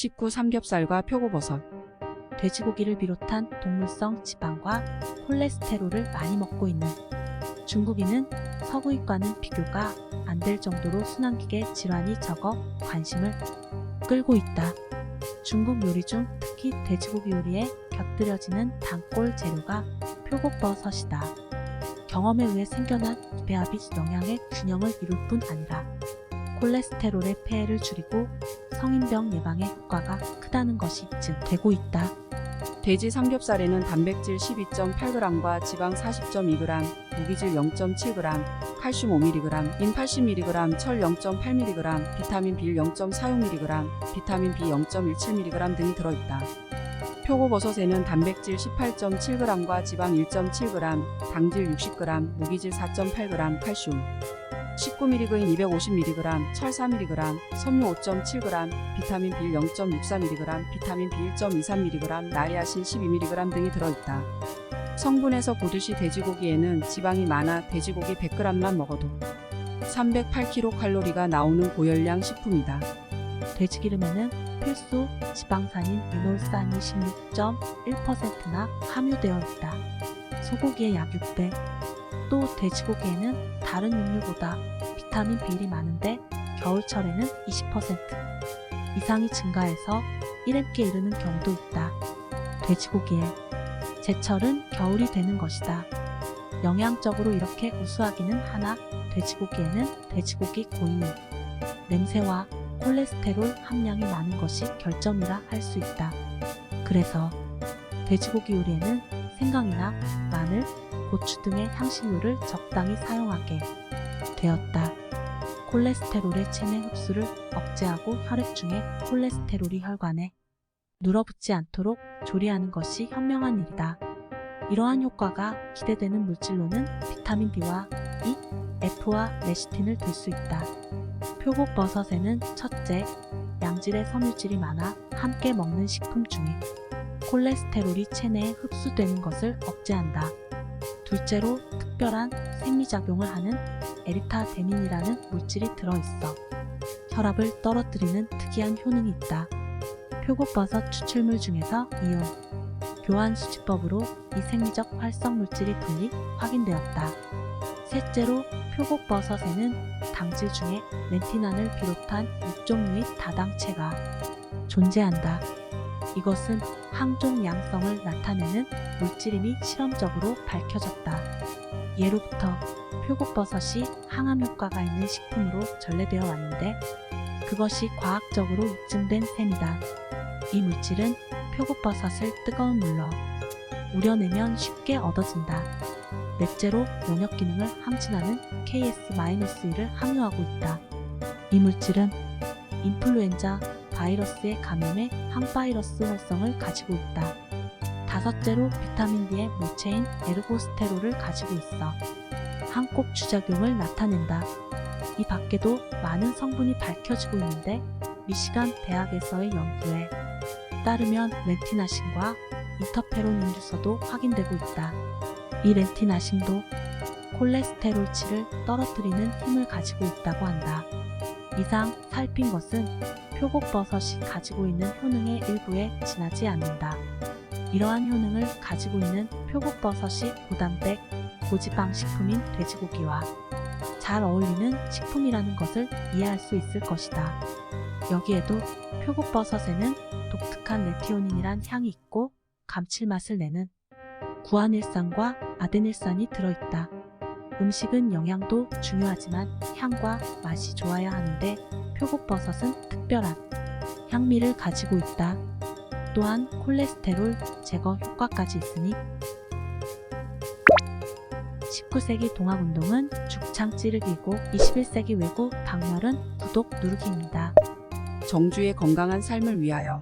식구 삼겹살과 표고버섯. 돼지고기를 비롯한 동물성 지방과 콜레스테롤을 많이 먹고 있는 중국인은 서구인과는 비교가 안 될 정도로 순환기계 질환이 적어 관심을 끌고 있다. 중국 요리 중 특히 돼지고기 요리에 곁들여지는 단골 재료가 표고버섯이다. 경험에 의해 생겨난 배합이 영양의 균형을 이룰 뿐 아니라 콜레스테롤의 폐해를 줄이고 성인병 예방에 효과가 크다는 것이 입증되고 있다. 돼지 삼겹살에는 단백질 12.8g과 지방 40.2g, 무기질 0.7g, 칼슘 5mg, 인 80mg, 철 0.8mg, 비타민 B 0.46mg, 비타민 B 0.17mg 등이 들어있다. 표고버섯에는 단백질 18.7g과 지방 1.7g, 당질 60g, 무기질 4.8g, 칼슘 19mg인 250mg, 철 4mg, 섬유 5.7g, 비타민 B 0.64mg, 비타민 B 1.23mg, 나이아신 12mg 등이 들어있다. 성분에서 보듯이 돼지고기에는 지방이 많아 돼지고기 100g만 먹어도 308kcal가 나오는 고열량 식품이다. 돼지기름에는 필수 지방산인 리놀산이 16.1%나 함유되어 있다. 소고기의 약 6배. 또 돼지고기에는 다른 육류보다 비타민 B일이 많은데 겨울철에는 20% 이상이 증가해서 1엠께 이르는 경우도 있다. 돼지고기에 제철은 겨울이 되는 것이다. 영양적으로 이렇게 우수하기는 하나 돼지고기에는 돼지고기 고유 냄새와 콜레스테롤 함량이 많은 것이 결점이라 할 수 있다. 그래서 돼지고기 요리에는 생강이나 마늘, 고추 등의 향신료를 적당히 사용하게 되었다. 콜레스테롤의 체내 흡수를 억제하고 혈액 중에 콜레스테롤이 혈관에 눌어붙지 않도록 조리하는 것이 현명한 일이다. 이러한 효과가 기대되는 물질로는 비타민 D와 E, F와 레시틴을 들 수 있다. 표고버섯에는 첫째, 양질의 섬유질이 많아 함께 먹는 식품 중에 콜레스테롤이 체내에 흡수되는 것을 억제한다. 둘째로 특별한 생리작용을 하는 에리타데닌이라는 물질이 들어있어 혈압을 떨어뜨리는 특이한 효능이 있다. 표고버섯 추출물 중에서 이온, 교환 수치법으로 이 생리적 활성 물질이 분리 확인되었다. 셋째로 표고버섯에는 당질 중에 렌티난을 비롯한 6종류의 다당체가 존재한다. 이것은 항종 양성을 나타내는 물질임이 실험적으로 밝혀졌다. 예로부터 표고버섯이 항암 효과가 있는 식품으로 전래되어 왔는데 그것이 과학적으로 입증된 셈이다. 이 물질은 표고버섯을 뜨거운 물로 우려내면 쉽게 얻어진다. 넷째로 면역 기능을 항진하는 KS-1을 함유하고 있다. 이 물질은 인플루엔자 바이러스의 감염에 항바이러스 활성을 가지고 있다. 다섯째로 비타민 D의 물체인 에르고스테롤을 가지고 있어 항꼭 주작용을 나타낸다. 이 밖에도 많은 성분이 밝혀지고 있는데 미시간 대학에서의 연구에 따르면 렌티나신과 인터페론 인듀서도 확인되고 있다. 이 렌티나신도 콜레스테롤치를 떨어뜨리는 힘을 가지고 있다고 한다. 이상 살핀 것은 표고버섯이 가지고 있는 효능의 일부에 지나지 않는다. 이러한 효능을 가지고 있는 표고버섯이 고단백, 고지방 식품인 돼지고기와 잘 어울리는 식품이라는 것을 이해할 수 있을 것이다. 여기에도 표고버섯에는 독특한 레티오닌이란 향이 있고 감칠맛을 내는 구안일산과 아데닐산이 들어있다. 음식은 영양도 중요하지만 향과 맛이 좋아야 하는데 표고버섯은 특별한 향미를 가지고 있다. 또한 콜레스테롤 제거 효과까지 있으니 19세기 동학운동은 죽창 찌르기고 21세기 외국 박멸은 구독 누르기입니다. 정주의 건강한 삶을 위하여